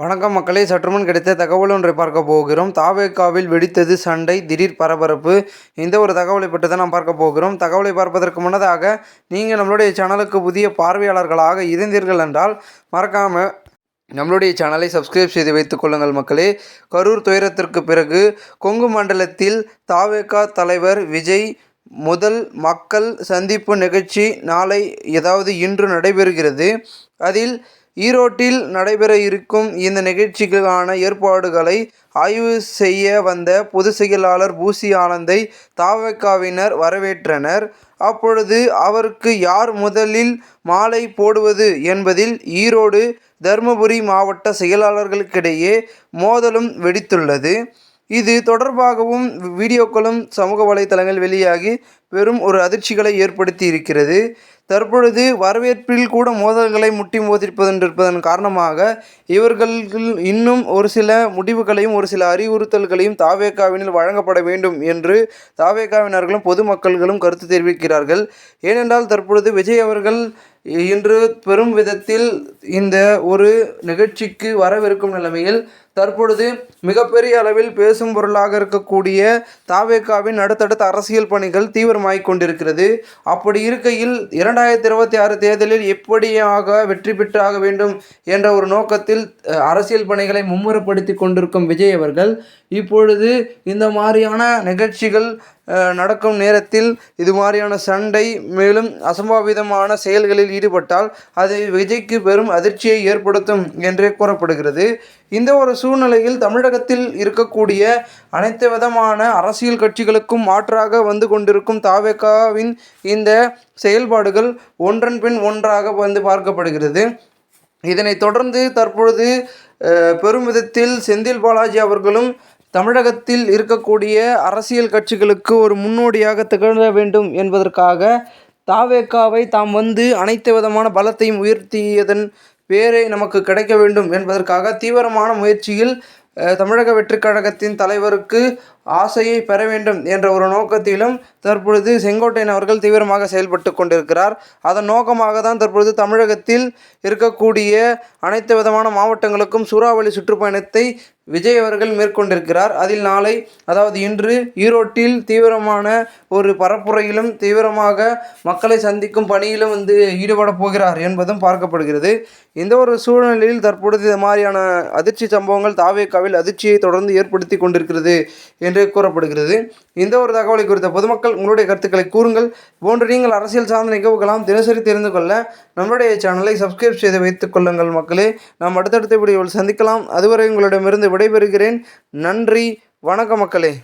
வணக்கம் மக்களே சற்றுமுன் கிடைத்த தகவல் ஒன்றை பார்க்க போகிறோம். தாவேக்காவில் வெடித்தது சண்டை திடீர் பரபரப்பு. இந்த ஒரு தகவலை பற்றி தான் நாம் பார்க்க போகிறோம். தகவலை பார்ப்பதற்கு முன்னதாக நீங்கள் நம்மளுடைய சேனலுக்கு புதிய பார்வையாளர்களாக இருந்தீர்கள் என்றால் மறக்காமல் நம்மளுடைய சேனலை சப்ஸ்கிரைப் செய்து வைத்துக் கொள்ளுங்கள் மக்களே. கரூர் துயரத்திற்கு பிறகு கொங்கு மண்டலத்தில் தாவேக்கா தலைவர் விஜய் முதல் மக்கள் சந்திப்பு நிகழ்ச்சி நாளை ஏதாவது இன்று நடைபெறுகிறது. அதில் ஈரோட்டில் நடைபெற இருக்கும் இந்த நிகழ்ச்சிக்கான ஏற்பாடுகளை ஆய்வு செய்ய வந்த பொதுச் செயலாளர் பூசி ஆனந்தை தாவக்காவினர் வரவேற்றனர். அப்பொழுது அவருக்கு யார் முதலில் மாலை போடுவது என்பதில் ஈரோடு தருமபுரி மாவட்ட செயலாளர்களுக்கிடையே மோதலும் வெடித்துள்ளது. இது தொடர்பாகவும் வீடியோக்களும் சமூக வலைதளங்கள் வெளியாகி பெரும் ஒரு அதிர்ச்சிகளை ஏற்படுத்தி இருக்கிறது. தற்பொழுது வரவேற்பில் கூட மோதல்களை முட்டி மோதிருப்பதென்றிருப்பதன் காரணமாக இவர்கள் இன்னும் ஒரு சில முடிவுகளையும் ஒரு சில அறிவுறுத்தல்களையும் தாவேக்காவினில் வழங்கப்பட வேண்டும் என்று தாவேக்காவினர்களும் பொதுமக்கள்களும் கருத்து தெரிவிக்கிறார்கள். ஏனென்றால் தற்பொழுது விஜய் அவர்கள் இன்று பெரும் விதத்தில் இந்த ஒரு நிகழ்ச்சிக்கு வரவிருக்கும் நிலைமையில் தற்பொழுது மிகப்பெரிய அளவில் பேசும் பொருளாக இருக்கக்கூடிய தாவேக்காவின் அடுத்தடுத்த அரசியல் பணிகள் தீவிரமாகிக் கொண்டிருக்கிறது. அப்படி இருக்கையில் இரண்டாயிரத்தி இருபத்தி ஆறு தேர்தலில் எப்படியாக வெற்றி பெற்றாக வேண்டும் என்ற ஒரு நோக்கத்தில் அரசியல் பணிகளை மும்முரப்படுத்தி கொண்டிருக்கும் விஜய் அவர்கள் இப்பொழுது இந்த மாதிரியான நிகழ்ச்சிகள் நடக்கும் நேரத்தில் இது மாதிரியான சண்டை மேலும் அசம்பாவிதமான செயல்களில் ஈடுபட்டால் அது விஜய்க்கு பெரும் அதிர்ச்சியை ஏற்படுத்தும் என்றே கூறப்படுகிறது. இந்த ஒரு சூழ்நிலையில் தமிழகத்தில் இருக்கக்கூடிய அனைத்து விதமான அரசியல் கட்சிகளுக்கும் மாற்றாக வந்து கொண்டிருக்கும் தாவேக்காவின் இந்த செயல்பாடுகள் ஒன்றன் பின் ஒன்றாக வந்து பார்க்கப்படுகிறது. இதனைத் தொடர்ந்து தற்பொழுது பெரும் விதத்தில் செந்தில் பாலாஜி அவர்களும் தமிழகத்தில் இருக்கக்கூடிய அரசியல் கட்சிகளுக்கு ஒரு முன்னோடியாக திகழ வேண்டும் என்பதற்காக தாவேக்காவை தாம் வந்து அனைத்து விதமான பலத்தையும் உயர்த்தியதன் பேரே நமக்கு கிடைக்க வேண்டும் என்பதற்காக தீவிரமான முயற்சியில் தமிழக வெற்றிக் கழகத்தின் தலைவருக்கு ஆசையை பெற வேண்டும் என்ற ஒரு நோக்கத்திலும் தற்பொழுது செங்கோட்டையன் அவர்கள் தீவிரமாக செயல்பட்டு கொண்டிருக்கிறார். அதன் நோக்கமாக தான் தற்பொழுது தமிழகத்தில் இருக்கக்கூடிய அனைத்து விதமான மாவட்டங்களுக்கும் சூறாவளி சுற்றுப்பயணத்தை விஜய் அவர்கள் மேற்கொண்டிருக்கிறார். அதில் நாளை அதாவது இன்று ஈரோட்டில் தீவிரமான ஒரு பரப்புரையிலும் தீவிரமாக மக்களை சந்திக்கும் பணியிலும் வந்து ஈடுபட போகிறார் என்பதும் பார்க்கப்படுகிறது. இந்த ஒரு சூழ்நிலையில் தற்பொழுது இது மாதிரியான அதிர்ச்சி சம்பவங்கள் தாவேக்காவில் அதிர்ச்சியை தொடர்ந்து ஏற்படுத்தி கொண்டிருக்கிறது என்று கூறப்படுகிறது. இந்த ஒரு தகவலை குறித்த பொதுமக்கள் உங்களுடைய கருத்துக்களை கூறுங்கள். போன்று நீங்கள் அரசியல் சார்ந்த நிகழ்வுகளாம் தினசரி தெரிந்து கொள்ள நம்முடைய சேனலை சப்ஸ்கிரைப் செய்து வைத்துக் கொள்ளுங்கள் மக்களே. நாம் அடுத்தடுத்த வீடியோவில் சந்திக்கலாம். அதுவரை உங்களிடமிருந்து விடைபெறுகிறேன். நன்றி. வணக்க மக்களே.